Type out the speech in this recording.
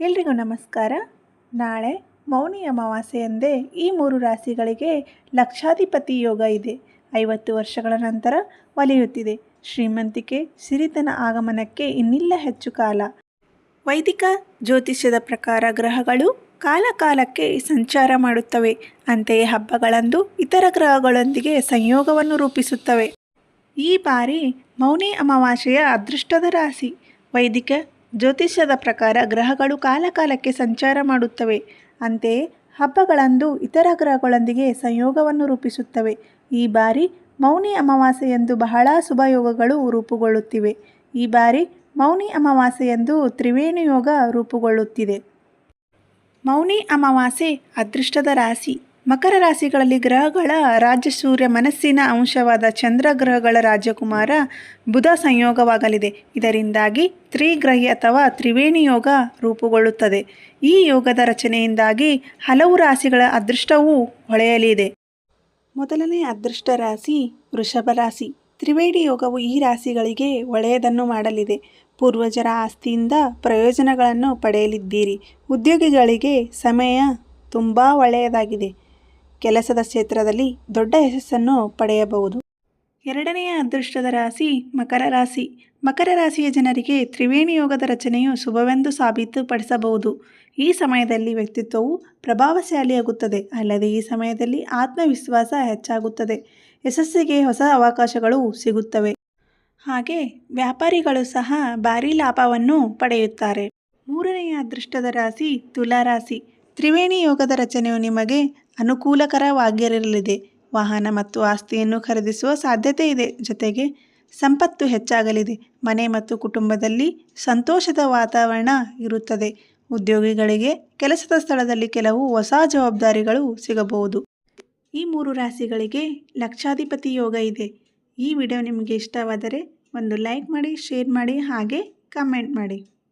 ಎಲ್ರಿಗೂ ನಮಸ್ಕಾರ. ನಾಳೆ ಮೌನಿ ಅಮಾವಾಸ್ಯೆಯಂದೇ ಈ ಮೂರು ರಾಶಿಗಳಿಗೆ ಲಕ್ಷಾಧಿಪತಿ ಯೋಗ ಇದೆ. ಐವತ್ತು ವರ್ಷಗಳ ನಂತರ ಒಲಿಯುತ್ತಿದೆ. ಶ್ರೀಮಂತಿಕೆ, ಸಿರಿತನ ಆಗಮನಕ್ಕೆ ಇನ್ನಿಲ್ಲ ಹೆಚ್ಚು ಕಾಲ. ವೈದಿಕ ಜ್ಯೋತಿಷ್ಯದ ಪ್ರಕಾರ ಗ್ರಹಗಳು ಕಾಲಕಾಲಕ್ಕೆ ಸಂಚಾರ ಮಾಡುತ್ತವೆ. ಅಂತೆಯೇ ಹಬ್ಬಗಳಂದು ಇತರ ಗ್ರಹಗಳೊಂದಿಗೆ ಸಂಯೋಗವನ್ನು ರೂಪಿಸುತ್ತವೆ. ಈ ಬಾರಿ ಮೌನಿ ಅಮಾವಾಸ್ಯೆಯ ಅದೃಷ್ಟದ ರಾಶಿ. ವೈದಿಕ ಜ್ಯೋತಿಷ್ಯದ ಪ್ರಕಾರ ಗ್ರಹಗಳು ಕಾಲಕಾಲಕ್ಕೆ ಸಂಚಾರ ಮಾಡುತ್ತವೆ. ಅಂತೆಯೇ ಹಬ್ಬಗಳಂದು ಇತರ ಗ್ರಹಗಳೊಂದಿಗೆ ಸಂಯೋಗವನ್ನು ರೂಪಿಸುತ್ತವೆ. ಈ ಬಾರಿ ಮೌನಿ ಅಮಾವಾಸ್ಯೆಯಂದು ಬಹಳ ಶುಭಯೋಗಗಳು ರೂಪುಗೊಳ್ಳುತ್ತಿವೆ. ಈ ಬಾರಿ ಮೌನಿ ಅಮಾವಾಸ್ಯೆಯಂದು ತ್ರಿವೇಣಿ ಯೋಗ ರೂಪುಗೊಳ್ಳುತ್ತಿದೆ. ಮೌನಿ ಅಮಾವಾಸ್ಯೆ ಅದೃಷ್ಟದ ರಾಶಿ. ಮಕರ ರಾಶಿಗಳಲ್ಲಿ ಗ್ರಹಗಳ ರಾಜ್ಯ ಸೂರ್ಯ ಮನಸ್ಸಿನ ಅಂಶವಾದ ಚಂದ್ರ ಗ್ರಹಗಳ ರಾಜಕುಮಾರ ಬುಧ ಸಂಯೋಗವಾಗಲಿದೆ. ಇದರಿಂದಾಗಿ ತ್ರಿಗ್ರಹಿ ಅಥವಾ ತ್ರಿವೇಣಿ ಯೋಗ ರೂಪುಗೊಳ್ಳುತ್ತದೆ. ಈ ಯೋಗದ ರಚನೆಯಿಂದಾಗಿ ಹಲವು ರಾಶಿಗಳ ಅದೃಷ್ಟವೂ ಹೊಳೆಯಲಿದೆ. ಮೊದಲನೇ ಅದೃಷ್ಟ ರಾಶಿ ವೃಷಭ ರಾಶಿ. ತ್ರಿವೇಣಿ ಯೋಗವು ಈ ರಾಶಿಗಳಿಗೆ ಒಳ್ಳೆಯದನ್ನು ಮಾಡಲಿದೆ. ಪೂರ್ವಜರ ಆಸ್ತಿಯಿಂದ ಪ್ರಯೋಜನಗಳನ್ನು ಪಡೆಯಲಿದ್ದೀರಿ. ಉದ್ಯೋಗಿಗಳಿಗೆ ಸಮಯ ತುಂಬ ಒಳ್ಳೆಯದಾಗಿದೆ. ಕೆಲಸದ ಕ್ಷೇತ್ರದಲ್ಲಿ ದೊಡ್ಡ ಯಶಸ್ಸನ್ನು ಪಡೆಯಬಹುದು. ಎರಡನೆಯ ಅದೃಷ್ಟದ ರಾಶಿ ಮಕರ ರಾಶಿ. ಮಕರ ರಾಶಿಯ ಜನರಿಗೆ ತ್ರಿವೇಣಿ ಯೋಗದ ರಚನೆಯು ಶುಭವೆಂದು ಸಾಬೀತುಪಡಿಸಬಹುದು. ಈ ಸಮಯದಲ್ಲಿ ವ್ಯಕ್ತಿತ್ವವು ಪ್ರಭಾವಶಾಲಿಯಾಗುತ್ತದೆ, ಅಲ್ಲದೆ ಈ ಸಮಯದಲ್ಲಿ ಆತ್ಮವಿಶ್ವಾಸ ಹೆಚ್ಚಾಗುತ್ತದೆ. ಯಶಸ್ಸಿಗೆ ಹೊಸ ಅವಕಾಶಗಳು ಸಿಗುತ್ತವೆ. ಹಾಗೆ ವ್ಯಾಪಾರಿಗಳು ಸಹ ಭಾರೀ ಲಾಭವನ್ನು ಪಡೆಯುತ್ತಾರೆ. ಮೂರನೆಯ ಅದೃಷ್ಟದ ರಾಶಿ ತುಲಾ ರಾಶಿ. ತ್ರಿವೇಣಿ ಯೋಗದ ರಚನೆಯು ನಿಮಗೆ ಅನುಕೂಲಕರವಾಗಿರಲಿದೆ. ವಾಹನ ಮತ್ತು ಆಸ್ತಿಯನ್ನು ಖರೀದಿಸುವ ಸಾಧ್ಯತೆ ಇದೆ. ಜೊತೆಗೆ ಸಂಪತ್ತು ಹೆಚ್ಚಾಗಲಿದೆ. ಮನೆ ಮತ್ತು ಕುಟುಂಬದಲ್ಲಿ ಸಂತೋಷದ ವಾತಾವರಣ ಇರುತ್ತದೆ. ಉದ್ಯೋಗಿಗಳಿಗೆ ಕೆಲಸದ ಸ್ಥಳದಲ್ಲಿ ಕೆಲವು ಹೊಸ ಜವಾಬ್ದಾರಿಗಳು ಸಿಗಬಹುದು. ಈ ಮೂರು ರಾಶಿಗಳಿಗೆ ಲಕ್ಷಾಧಿಪತಿ ಯೋಗ ಇದೆ. ಈ ವಿಡಿಯೋ ನಿಮಗೆ ಇಷ್ಟವಾದರೆ ಒಂದು ಲೈಕ್ ಮಾಡಿ, ಶೇರ್ ಮಾಡಿ, ಹಾಗೆ ಕಮೆಂಟ್ ಮಾಡಿ.